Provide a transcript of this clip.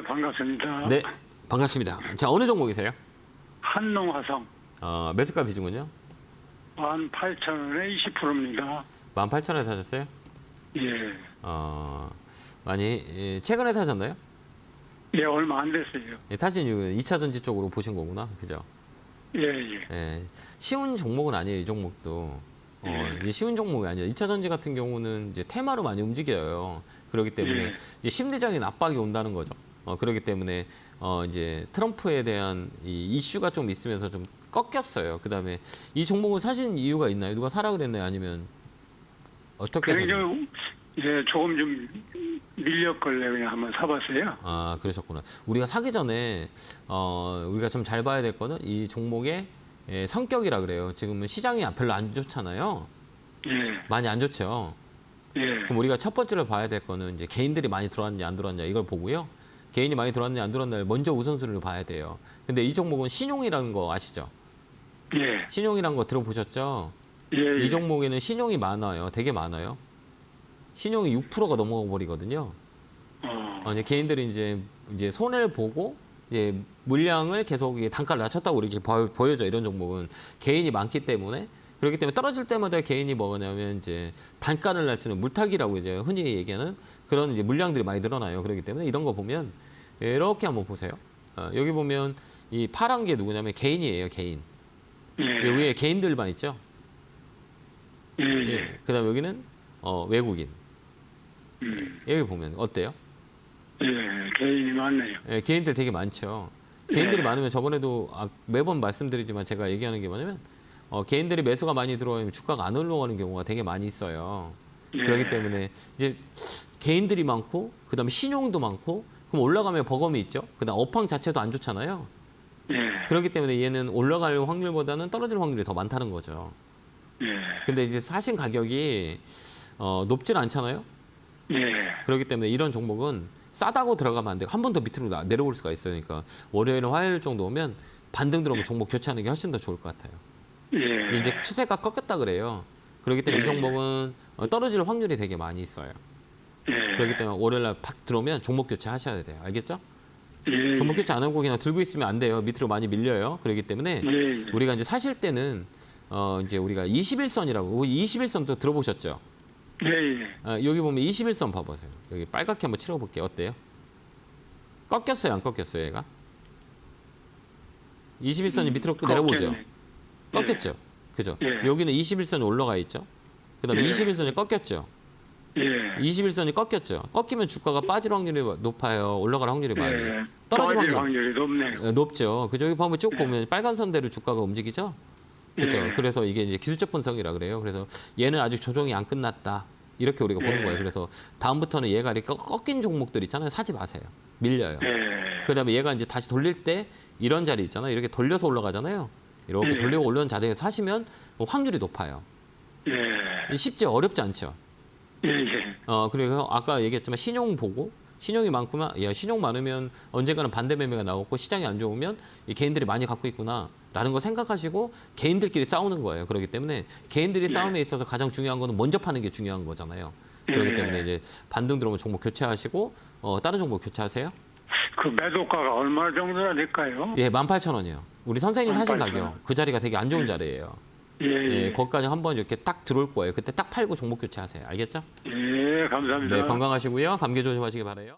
네, 반갑습니다. 네, 반갑습니다. 자, 어느 종목이세요? 한농 화성 어, 매수가 비중은요? 18,000원에 20%입니다. 18,000원에 사셨어요? 예. 어, 많이 예, 최근에 사셨나요? 예, 얼마 안 됐어요. 예, 사신 이유는 2차 전지 쪽으로 보신 거구나. 그죠? 예, 예. 예, 쉬운 종목은 아니에요, 이 종목도. 어, 예. 이제 쉬운 종목이 아니에요. 2차 전지 같은 경우는 이제 테마로 많이 움직여요. 그렇기 때문에 예. 이제 심리적인 압박이 온다는 거죠. 어, 그렇기 때문에 어, 이제 트럼프에 대한 이 이슈가 좀 있으면서 좀 꺾였어요. 그 다음에 이 종목을 사신 이유가 있나요? 누가 사라 그랬나요? 아니면 어떻게? 좀, 예, 조금 좀 밀렸걸래 그냥 한번 사봤어요. 아 그러셨구나. 우리가 사기 전에 어 우리가 좀 잘 봐야 될 거는 이 종목의 예, 성격이라 그래요. 지금은 시장이 별로 안 좋잖아요. 예, 많이 안 좋죠. 예, 그럼 우리가 첫 번째로 봐야 될 거는 이제 개인들이 많이 들어왔냐 안 들어왔냐 이걸 보고요. 개인이 많이 들어왔냐 안 들어왔냐를 먼저 우선순위를 봐야 돼요. 근데 이 종목은 신용이라는 거 아시죠? 예, 신용이라는 거 들어보셨죠? 예, 예. 이 종목에는 신용이 많아요. 되게 많아요. 신용이 6%가 넘어가 버리거든요. 어, 어, 이제 개인들이 이제 이제 손해를 보고 이제 물량을 계속 이게 단가를 낮췄다고 이렇게 보- 보여져 이런 종목은 개인이 많기 때문에 그렇기 때문에 떨어질 때마다 개인이 뭐냐면 이제 단가를 낮추는 물타기라고 이제 흔히 얘기하는 그런 이제 물량들이 많이 늘어나요. 그렇기 때문에 이런 거 보면 이렇게 한번 보세요. 어, 여기 보면 이 파란 게 누구냐면 개인이에요. 개인. 예, 이 위에 개인들만 있죠. 예, 예. 예. 그다음 에 여기는 어, 외국인. 음, 여기 보면 어때요? 예, 개인이 많네요. 예, 개인들 되게 많죠. 개인들이 네. 많으면 저번에도 아, 매번 말씀드리지만 제가 얘기하는 게 뭐냐면 어, 개인들이 매수가 많이 들어오면 주가가 안 올라가는 경우가 되게 많이 있어요. 예, 그렇기 때문에 이제 개인들이 많고 그다음에 신용도 많고 그럼 올라가면 버금이 있죠. 그다음 업황 자체도 안 좋잖아요. 예, 그렇기 때문에 얘는 올라갈 확률보다는 떨어질 확률이 더 많다는 거죠. 예, 근데 이제 사신 가격이 어, 높진 않잖아요. 예, 그렇기 때문에 이런 종목은 싸다고 들어가면 안 돼요. 한번 더 밑으로 나- 내려올 수가 있으니까 월요일, 화요일 정도 오면 반등 들어오면 종목 교체하는 게 훨씬 더 좋을 것 같아요. 예. 이제 추세가 꺾였다 그래요. 그렇기 때문에 이 네. 종목은 어, 떨어질 확률이 되게 많이 있어요. 예, 그렇기 때문에 월요일날 팍 들어오면 종목 교체 하셔야 돼요. 알겠죠? 예, 종목 교체 안 하고 그냥 들고 있으면 안 돼요. 밑으로 많이 밀려요. 그렇기 때문에 예, 예. 우리가 이제 사실 때는 어 이제 우리가 21선이라고 21선도 들어보셨죠? 예, 예. 아, 여기 보면 21선 봐보세요. 여기 빨갛게 한번 칠해볼게요. 어때요? 꺾였어요, 안 꺾였어요, 얘가? 21선이 밑으로 내려보죠. 꺾였네. 꺾였죠. 그죠? 예. 여기는 21선이 올라가 있죠. 그 다음에 예. 21선이 꺾였죠. 예, 21선이 꺾였죠. 꺾이면 주가가 빠질 확률이 높아요. 올라갈 확률이 많이 예. 떨어질 확률 확률이 높네요. 예, 높죠. 그죠? 여기 보면 쭉 예. 보면 빨간 선대로 주가가 움직이죠. 그렇죠. 예. 그래서 이게 이제 기술적 분석이라 그래요. 그래서 얘는 아직 조정이 안 끝났다. 이렇게 우리가 보는 예. 거예요. 그래서 다음부터는 얘가 이렇게 꺾인 종목들 있잖아요. 사지 마세요. 밀려요. 예, 그다음에 얘가 이제 다시 돌릴 때 이런 자리 있잖아요. 이렇게 돌려서 올라가잖아요. 이렇게 예. 돌리고 올라온 자리에 사시면 확률이 높아요. 예, 쉽지 어렵지 않죠. 예, 예. 어 그래서 아까 얘기했지만 신용 보고 신용이 많구나. 야 신용 많으면 언젠가는 반대 매매가 나오고 시장이 안 좋으면 이 개인들이 많이 갖고 있구나 라는 거 생각하시고 개인들끼리 싸우는 거예요. 그렇기 때문에 개인들이 네. 싸움에 있어서 가장 중요한 거는 먼저 파는 게 중요한 거잖아요. 그렇기 네. 때문에 이제 반등 들어오면 종목 교체하시고 어 다른 종목 교체하세요. 그 매도가가 얼마 정도나 될까요? 예, 18,000원이요. 우리 선생님 사신 18,000원. 가격 그 자리가 되게 안 좋은 자리예요. 예, 예. 예, 거기까지 한번 이렇게 딱 들어올 거예요. 그때 딱 팔고 종목 교체하세요. 알겠죠? 예, 감사합니다. 네, 건강하시고요. 감기 조심하시기 바라요.